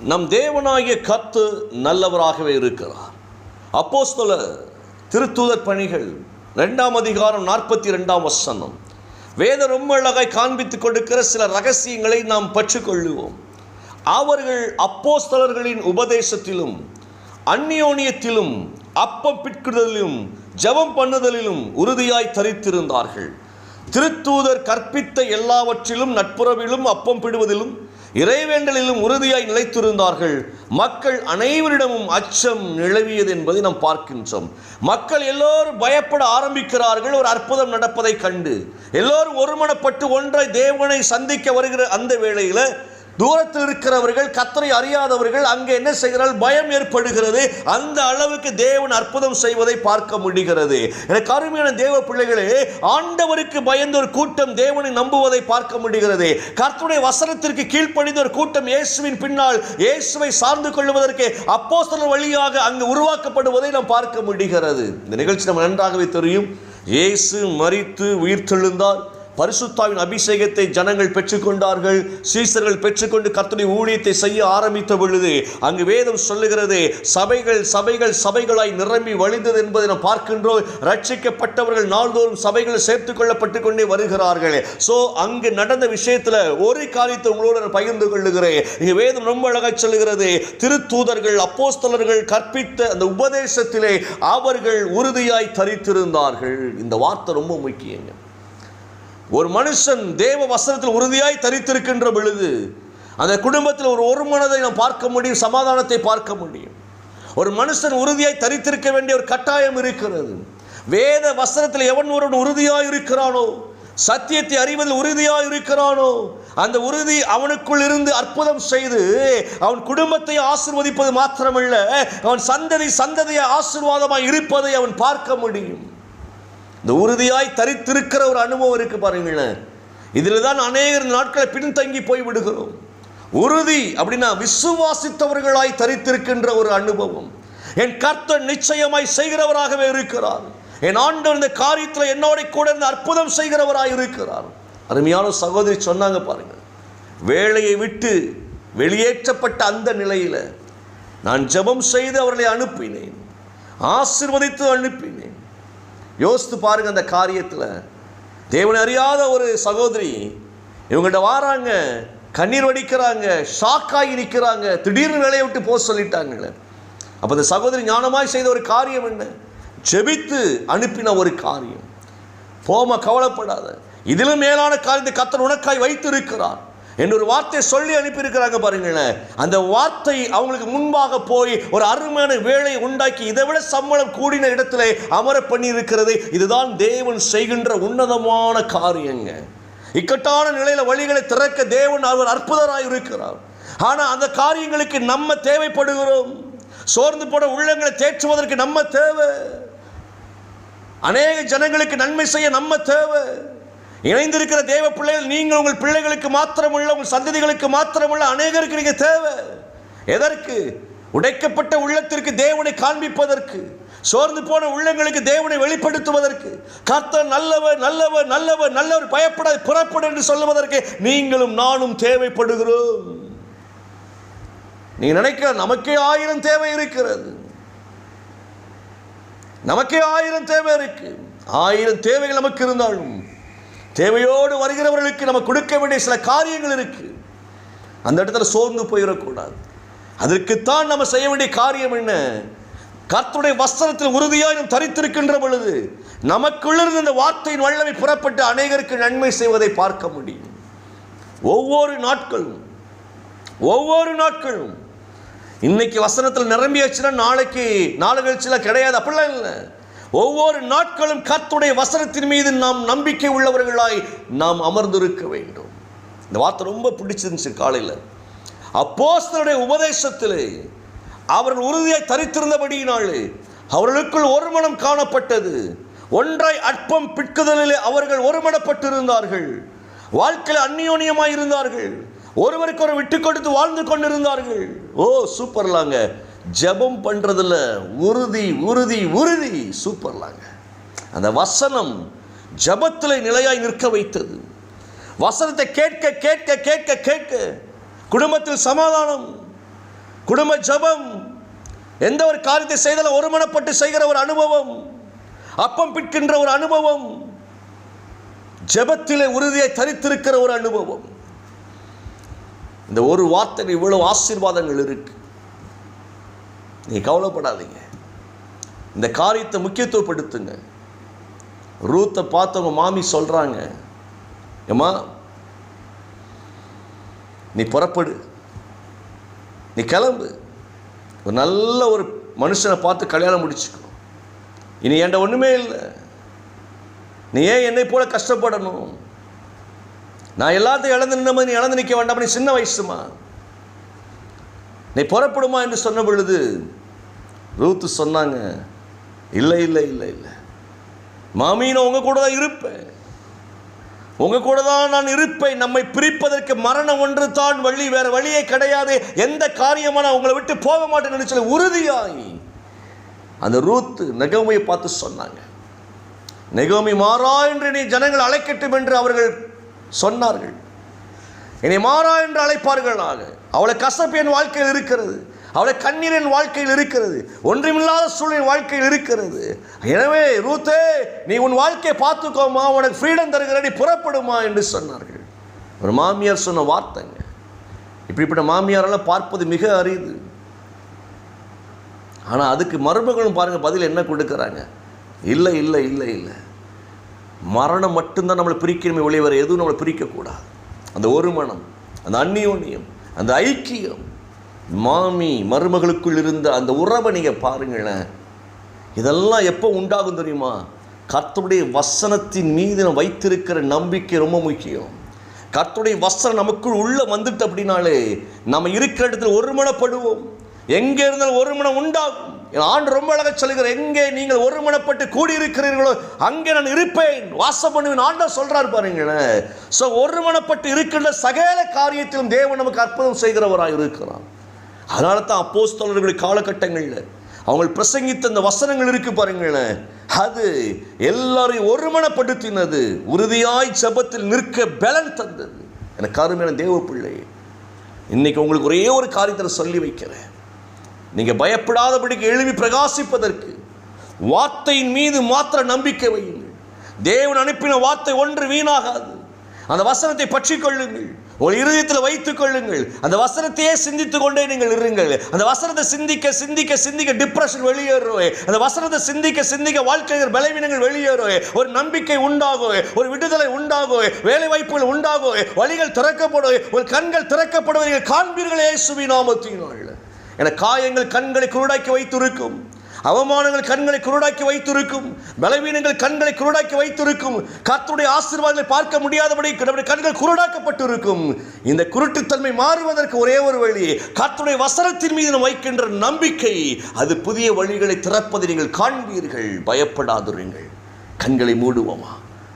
நம் தேவனாகிய கத்து நல்லவராகவே இருக்கிறார். அப்போஸ்தல திருத்தூதர் பணிகள் ரெண்டாம் அதிகாரம் நாற்பத்தி ரெண்டாம் வசனம். வேத ரொம்ப அழகாய் காண்பித்து கொடுக்கிற சில ரகசியங்களை நாம் பற்றுக்கொள்ளுவோம். அவர்கள் அப்போஸ்தலர்களின் உபதேசத்திலும் அந்நியோனியத்திலும் அப்பம் பிற்குதலிலும் ஜெபம் பண்ணுதலிலும் உறுதியாய் தரித்திருந்தார்கள். திருத்தூதர் கற்பித்த எல்லாவற்றிலும் நட்புறவிலும் அப்பம் பிடுவதிலும் இறைவேண்டலிலும் உறுதியாய் நிலைத்திருந்தார்கள். மக்கள் அனைவரிடமும் அச்சம் நிலவியது என்பதை நாம் பார்க்கின்றோம். மக்கள் எல்லோரும் பயப்பட ஆரம்பிக்கிறார்கள். ஒரு அற்புதம் நடப்பதை கண்டு. எல்லோரும் ஒருமனப்பட்டு ஒன்றை தேவனை சந்திக்க வருகிற அந்த வேளையில் தூரத்தில் இருக்கிறவர்கள் கத்தரை அறியாதவர்கள் அங்கே என்ன செய்கிறார்கள்? பயம் ஏற்படுகிறது. அந்த அளவுக்கு தேவன் அற்புதம் செய்வதை பார்க்க முடிகிறது. எனக்கு அருமையான தேவ பிள்ளைகளே ஆண்டவருக்கு பயந்த ஒரு கூட்டம் தேவனை நம்புவதை பார்க்க முடிகிறது. கர்த்தருடைய வசனத்திற்கு கீழ்ப்படிந்த ஒரு கூட்டம் இயேசுவின் பின்னால் இயேசுவை சார்ந்து கொள்வதற்கு அப்போஸ்தலர் வழியாக அங்கு உருவாக்கப்படுவதை நாம் பார்க்க முடிகிறது. இந்த நிகழ்ச்சி நம்ம நன்றாகவே தெரியும். இயேசு மரித்து உயிர்த்தெழுந்தார். பரிசுத்தாவின் அபிஷேகத்தை ஜனங்கள் பெற்றுக்கொண்டார்கள். சீசர்கள் பெற்றுக்கொண்டு கர்த்தருடைய ஊழியத்தை செய்ய ஆரம்பித்த பொழுது அங்கு வேதம் சொல்லுகிறது சபைகள் சபைகள் சபைகளாய் நிரம்பி வழிந்தது என்பதை நாம் பார்க்கின்றோம். ரட்சிக்கப்பட்டவர்கள் நாள்தோறும் சபைகள் சேர்த்துக் கொள்ளப்பட்டு கொண்டே வருகிறார்கள். ஸோ அங்கு நடந்த விஷயத்தில் ஒரு காரியத்தை உங்களோடு நான் பகிர்ந்து கொள்ளுகிறேன். இங்கே வேதம் ரொம்ப அழகாக சொல்லுகிறது திருத்தூதர்கள் அப்போஸ்தலர்கள் கற்பித்த அந்த உபதேசத்திலே அவர்கள் உறுதியாய் தரித்திருந்தார்கள். இந்த வார்த்தை ரொம்ப முக்கியங்க. ஒரு மனுஷன் தேவ வசனத்தில் உறுதியாய் தரித்திருக்கின்ற பொழுது அந்த குடும்பத்தில் ஒரு ஒரு மனதை நாம் பார்க்க முடியும் சமாதானத்தை பார்க்க முடியும். ஒரு மனுஷன் உறுதியாய் தரித்திருக்க வேண்டிய ஒரு கட்டாயம் இருக்கிறது. வேத வசனத்தில் எவன் ஒருவன் உறுதியாக இருக்கிறானோ சத்தியத்தை அறிவதில் உறுதியாக இருக்கிறானோ அந்த உறுதி அவனுக்குள் இருந்து அற்புதம் செய்து அவன் குடும்பத்தை ஆசிர்வதிப்பது மாத்திரமல்ல அவன் சந்ததி சந்ததியை ஆசிர்வாதமாக இருப்பதை அவன் பார்க்க முடியும். இந்த உறுதியாய் தரித்திருக்கிற ஒரு அனுபவம் இருக்கு பாருங்களேன். இதில் தான் அநேகர் நாட்களை பின்தங்கி போய் விடுகிறோம். உறுதி அப்படின்னா விசுவாசித்தவர்களாய் தரித்திருக்கின்ற ஒரு அனுபவம். என் கர்த்தர் நிச்சயமாய் செய்கிறவராகவே இருக்கிறார். என் ஆண்டு இந்த காரியத்தில் என்னோட கூட இந்த அற்புதம் செய்கிறவராய் இருக்கிறார். அருமையான சகோதரி சொன்னாங்க பாருங்கள் வேலையை விட்டு வெளியேற்றப்பட்ட அந்த நிலையில் நான் ஜெபம் செய்து அவர்களை அனுப்பினேன். ஆசிர்வதித்து அனுப்பினேன். யோசித்து பாருங்க அந்த காரியத்தில். தேவனை அறியாத ஒரு சகோதரி இவங்கள்ட்ட வாராங்க கண்ணீர் வடிக்கிறாங்க ஷாக்காகி நிற்கிறாங்க திடீர்னு வேலையை விட்டு போக சொல்லிட்டாங்களே. அப்போ அந்த சகோதரி ஞானமாய் செய்த ஒரு காரியம் என்ன? ஜெபித்து அனுப்பின ஒரு காரியம். போம கவலைப்படாத. இதிலும் மேலான காரியத்தை கத்தர் உனக்காய் வைத்து இருக்கிறார் என்று ஒரு வார்த்தை சொல்லி அனுப்பியிருக்கிறாங்க பாருங்களேன். அந்த வார்த்தை அவங்களுக்கு முன்பாக போய் ஒரு அருமையான வேலையை உண்டாக்கி இதை விட சம்பளம் கூடின இடத்துல அமர பண்ணி இருக்கிறது இதுதான் தேவன் செய்கின்ற உன்னதமான காரியங்க. இக்கட்டான நிலையில வழிகளை திறக்க தேவன் அவர் அற்புதராய் இருக்கிறார். ஆனால் அந்த காரியங்களுக்கு நம்ம தேவைப்படுகிறோம். சோர்ந்து போன உள்ளங்களை தேற்றுவதற்கு நம்ம தேவை. அநேக ஜனங்களுக்கு நன்மை செய்ய நம்ம தேவை. இணைந்திருக்கிற தேவ பிள்ளைகள் நீங்கள் உங்கள் பிள்ளைகளுக்கு மாத்திரமுள்ள உங்கள் சந்ததிகளுக்கு மாத்திரமுள்ள அநேகருக்கு நீங்கள் தேவை. எதற்கு? உடைக்கப்பட்ட உள்ளத்திற்கு தேவனை காண்பிப்பதற்கு சோர்ந்து போன உள்ளங்களுக்கு தேவனை வெளிப்படுத்துவதற்கு கர்த்தர் நல்லவர் நல்லவர் நல்லவர் நல்லவர் பயப்பட புறப்படும் என்று சொல்லுவதற்கு நீங்களும் நானும் தேவைப்படுகிறோம். நீ நினைக்கிற நமக்கே ஆயிரம் தேவை இருக்கிறது. நமக்கே ஆயிரம் தேவை இருக்கு. ஆயிரம் தேவைகள் நமக்கு இருந்தாலும் தேவையோடு வருகிறவர்களுக்கு நம்ம கொடுக்க வேண்டிய சில காரியங்கள் இருக்கு. அந்த இடத்துல சோர்ந்து போயிடக்கூடாது. அதற்குத்தான் நம்ம செய்ய வேண்டிய காரியம் என்ன? கர்த்தருடைய வஸ்திரத்தில் உறுதியாக நாம் தரித்திருக்கின்ற பொழுது நமக்குள்ளிருந்து இந்த வார்த்தையின் வல்லமை புறப்பட்டு அநேகருக்கு நன்மை செய்வதை பார்க்க முடியும். ஒவ்வொரு நாட்களும் ஒவ்வொரு நாட்களும். இன்னைக்கு வசனத்தில் நிரம்பியாச்சுன்னா நாளைக்கு நாளை கழிச்சுலாம் கிடையாது. அப்படிலாம் இல்லை. ஒவ்வொரு நாட்களும் கர்த்துடைய வசனத்தின் மீது நாம் நம்பிக்கை உள்ளவர்களாய் நாம் அமர்ந்திருக்க வேண்டும். இந்த வார்த்தை ரொம்ப பிடிச்சிருந்துச்சு காலையில். அப்போஸ்தருடைய உபதேசத்திலே அவர்கள் உறுதியாய் தரித்திருந்தபடியினாலே அவர்களுக்குள் ஒரு மனம் காணப்பட்டது. ஒன்றாய் அற்பம் பிற்குதலிலே அவர்கள் ஒருமனப்பட்டிருந்தார்கள். வாழ்க்கையில் அந்நியோனியமாக இருந்தார்கள் ஒருவருக்கு ஒரு விட்டு கொடுத்து வாழ்ந்து கொண்டிருந்தார்கள். ஓ சூப்பர்லாங்க. ஜெபம் பண்ணுறதில் உறுதி உறுதி உறுதி. சூப்பர்லாங்க அந்த வசனம் ஜெபத்தில் நிலையாய் நிற்க வைத்தது. வசனத்தை கேட்க கேட்க கேட்க கேட்க குடும்பத்தில் சமாதானம் குடும்ப ஜெபம் எந்த ஒரு காரியத்தை செய்தாலும் ஒருமனப்பட்டு செய்கிற ஒரு அனுபவம் அப்பம் பிட்கின்ற ஒரு அனுபவம் ஜபத்திலே உறுதியை தரித்திருக்கிற ஒரு அனுபவம். இந்த ஒரு வார்த்தை இவ்வளவு ஆசீர்வாதங்கள் இருக்கு. நீ கவலைப்படாதீங்க. இந்த காரியத்தை முக்கியத்துவப்படுத்துங்க. ரூத்தை பார்த்தவங்க மாமி சொல்கிறாங்க ஏம்மா நீ புறப்படு. நீ கிளம்பு. ஒரு நல்ல ஒரு மனுஷனை பார்த்து கல்யாணம் முடிச்சுக்கோ. இனி என்ட ஒன்றுமே இல்லை. நீ ஏன் என்னை போல கஷ்டப்படணும்? நான் எல்லாத்தையும் இழந்து நின்ன மாதிரி நீ இழந்து நிற்க வேண்டாம். நீ சின்ன வயசுமா? நீ புறப்படுமா என்று சொன்ன பொழுது ரூத்து சொன்னாங்க இல்லை இல்லை இல்லை இல்லை. மாமி நான் உங்கள் கூட தான் இருப்பேன். உங்க கூட தான் நான் இருப்பேன். நம்மை பிரிப்பதற்கு மரணம் ஒன்று தான் வழி. வேற வழியே கிடையாது. எந்த காரியமா நான் உங்களை விட்டு போக மாட்டேன்னு நினைச்சல உறுதியாகி அந்த ரூத்து நெகோமியை பார்த்து சொன்னாங்க. நெகோமி மாறா என்று நீ ஜனங்கள் அழைக்கட்டும் என்று அவர்கள் சொன்னார்கள். என்னை மாறா என்று அழைப்பார்களாக அவளை கசப்பு என் வாழ்க்கையில் இருக்கிறது. அவளை கண்ணீர் என் வாழ்க்கையில் இருக்கிறது. ஒன்றுமில்லாத சூழ்நிலை வாழ்க்கையில் இருக்கிறது. எனவே ரூத்தே நீ உன் வாழ்க்கையை பார்த்துக்கோமா உனக்கு ஃப்ரீடம் தருகிற நீ புறப்படுமா என்று சொன்னார்கள். ஒரு மாமியார் சொன்ன வார்த்தைங்க. இப்படிப்பட்ட மாமியாரெல்லாம் பார்ப்பது மிக அரிது. ஆனால் அதுக்கு மருமகளும் பாருங்கள் பதில் என்ன கொடுக்குறாங்க? இல்லை இல்லை இல்லை இல்லை. மரணம் மட்டும்தான் நம்மளை பிரிக்கணுமே வெளியே வேறு எதுவும் நம்மளை பிரிக்கக்கூடாது. அந்த ஒரு மனம் அந்த அந்நியோன்யம் அந்த ஐக்கியம் மாமி மருமகளுக்குள் இருந்த அந்த உறவை நீங்கள் பாருங்களேன். இதெல்லாம் எப்போ உண்டாகும் தெரியுமா? கர்த்தருடைய வசனத்தின் மீது வைத்திருக்கிற நம்பிக்கை ரொம்ப முக்கியம். கர்த்தருடைய வசனம் நமக்குள் உள்ளே வந்துட்டு அப்படின்னாலே நம்ம இருக்கிற இடத்துல ஒருமனப்படுவோம். எங்கே இருந்தாலும் ஒருமனம் உண்டாகும். ஆண்டு ரொம்ப அழகாக சொல்லுகிற எங்கே நீங்கள் ஒருமனப்பட்டு கூடியிருக்கிறீர்களோ அங்கே நான் இருப்பேன். வாசம் பண்ணுவேன். ஆண்டவர் சொல்கிறார் பாருங்களேன் ஸோ ஒருமனப்பட்டு இருக்கின்ற சகல காரியத்திலும் தேவன் நமக்கு அற்புதம் செய்கிறவராக இருக்கிறான் அதனால தான் அப்போஸ்தலர்களுடைய காலகட்டங்களில் அவங்க பிரசங்கித்த அந்த வசனங்கள் இருக்கு பாருங்களேன் அது எல்லாரையும் ஒருமனப்படுத்தினது. உறுதியாய் ஜெபத்தில் நிற்க பலன் தந்தது. எனக்கு அருமையான தேவ பிள்ளை இன்னைக்கு உங்களுக்கு ஒரே ஒரு காரியத்தை சொல்லி வைக்கிறேன். நீங்கள் பயப்படாதபடிக்கு எழுப்பி பிரகாசிப்பதற்கு வார்த்தையின் மீது மாத்திர நம்பிக்கை வையுங்கள். தேவன் அனுப்பின வார்த்தை ஒன்று வீணாகாது. அந்த வசனத்தை பற்றி கொள்ளுங்கள் ஒரு இருதயத்தில் வைத்துக் கொள்ளுங்கள். அந்த வசனத்தையே சிந்தித்துக் கொண்டே நீங்கள் இருங்கள். அந்த வசனத்தை சிந்திக்க சிந்திக்க சிந்திக்க டிப்ரெஷன் வெளியேறுவே அந்த வசனத்தை சிந்திக்க சிந்திக்க வாழ்க்கையில் பலவீனங்கள் வெளியேறுவே ஒரு நம்பிக்கை உண்டாகும். ஒரு விடுதலை உண்டாகும். வேலை வாய்ப்புகள் உண்டாகும். வழிகள் திறக்கப்படும். ஒரு கண்கள் திறக்கப்படுவதை நீங்கள் காண்பீர்களே. சுவி நாமத்தினால். என காயங்கள் கண்களை குருடாக்கி வைத்திருக்கும். அவமானங்கள் கண்களை குருடாக்கி வைத்திருக்கும். பலவீனங்கள் கண்களை குருடாக்கி வைத்திருக்கும். கத்துடைய ஆசீர்வாதங்களை பார்க்க முடியாதபடி நம்முடைய கண்கள் குருடாக்கப்பட்டிருக்கும். இந்த குருட்டுத்தன்மை மாறுவதற்கு ஒரே ஒரு வழி கத்துடைய வசனத்தின் மீது நாம் வைக்கின்ற நம்பிக்கை. அது புதிய வழிகளை திறப்பதை நீங்கள் காண்பீர்கள். பயப்படாதிருங்கள். கண்களை மூடுவோமா?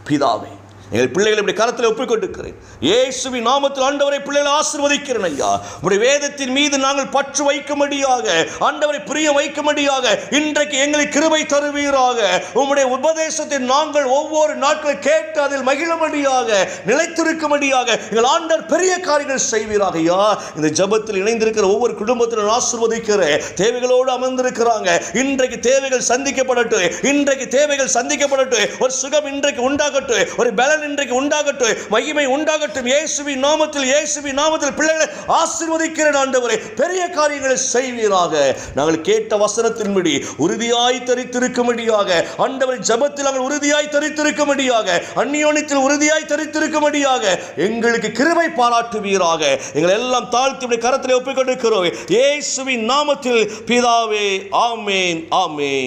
பிதாவே எங்கள் பிள்ளைகளை இப்படி கரத்தில் ஒப்புக்கொண்டிருக்கிறேன். இயேசுவின் நாமத்தில் ஆண்டவரை பிள்ளைகளை ஆசிர்வதிக்கிறேன் ஐயா. உடைய வேதத்தின் மீது நாங்கள் பற்று வைக்கும்படியாக ஆண்டவரை பிரிய வைக்கும்படியாக இன்றைக்கு எங்களை கிருபை தருவீராக. உம்முடைய உபதேசத்தை நாங்கள் ஒவ்வொரு நாட்கள் கேட்டு அதில் மகிழும்படியாக நிலைத்திருக்கும்படியாக எங்கள் ஆண்டவர் பெரிய காரியங்கள் செய்வீராக ஐயா. இந்த ஜபத்தில் இணைந்திருக்கிற ஒவ்வொரு குடும்பத்திலும் ஆசீர்வதிக்கிற தேவைகளோடு அமர்ந்திருக்கிறாங்க. இன்றைக்கு தேவைகள் சந்திக்கப்படட்டும். இன்றைக்கு தேவைகள் சந்திக்கப்படட்டும். ஒரு சுகம் இன்றைக்கு உண்டாகட்டும். ஒரு பலன் இன்றைக்கு உண்டாகட்டும். மகிமை உண்டாகட்டும். இயேசுவி நாமத்தில் இயேசுவி நாமத்தில் பிள்ளைகளை ஆசீர்வதிக்கிறேன் ஆண்டவரே பெரிய காரியங்களை செய்வீராக. நாங்கள் கேட்ட வசனத்தின்படி உறுதியாய் தரித்திருக்கும்படியாக ஆண்டவர் ஜெபத்தில் நாங்கள் உறுதியாய் தரித்திருக்கும்படியாக அந்நியோனித்தில் உறுதியாய் தரித்திருக்கும்படியாக எங்களுக்கு கிருபை பாராட்டுவீராக. எங்களை எல்லாம் தாழ்த்தி கரத்தில் ஒப்புக்கொண்டிருக்கிறோம். இயேசுவின் நாமத்தில் பிதாவே ஆமேன் ஆமேன்.